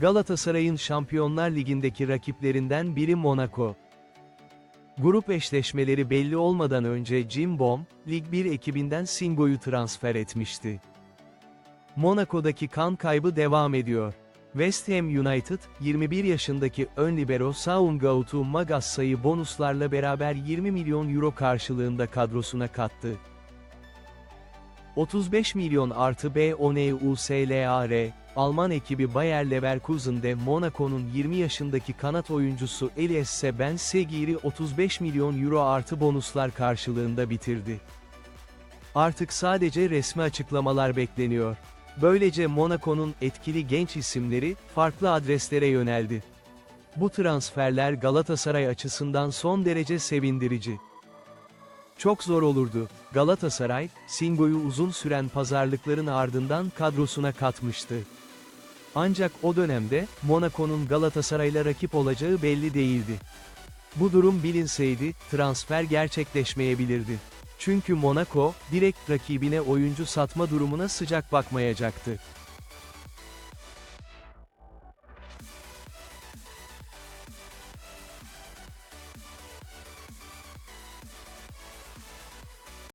Galatasaray'ın Şampiyonlar Ligi'ndeki rakiplerinden biri Monaco. Grup eşleşmeleri belli olmadan önce Jim Bom, Lig 1 ekibinden Singo'yu transfer etmişti. Monaco'daki kan kaybı devam ediyor. West Ham United, 21 yaşındaki ön libero Saungautu Magassa'yı bonuslarla beraber 20 milyon euro karşılığında kadrosuna kattı. 35 milyon artı B USLAR, Alman ekibi Bayer Leverkusen'de Monaco'nun 20 yaşındaki kanat oyuncusu Elias Seben Segir'i 35 milyon euro artı bonuslar karşılığında bitirdi. Artık sadece resmi açıklamalar bekleniyor. Böylece Monaco'nun etkili genç isimleri, farklı adreslere yöneldi. Bu transferler Galatasaray açısından son derece sevindirici. Çok zor olurdu. Galatasaray, Singo'yu uzun süren pazarlıkların ardından kadrosuna katmıştı. Ancak o dönemde, Monaco'nun Galatasaray'la rakip olacağı belli değildi. Bu durum bilinseydi, transfer gerçekleşmeyebilirdi. Çünkü Monaco, direkt rakibine oyuncu satma durumuna sıcak bakmayacaktı.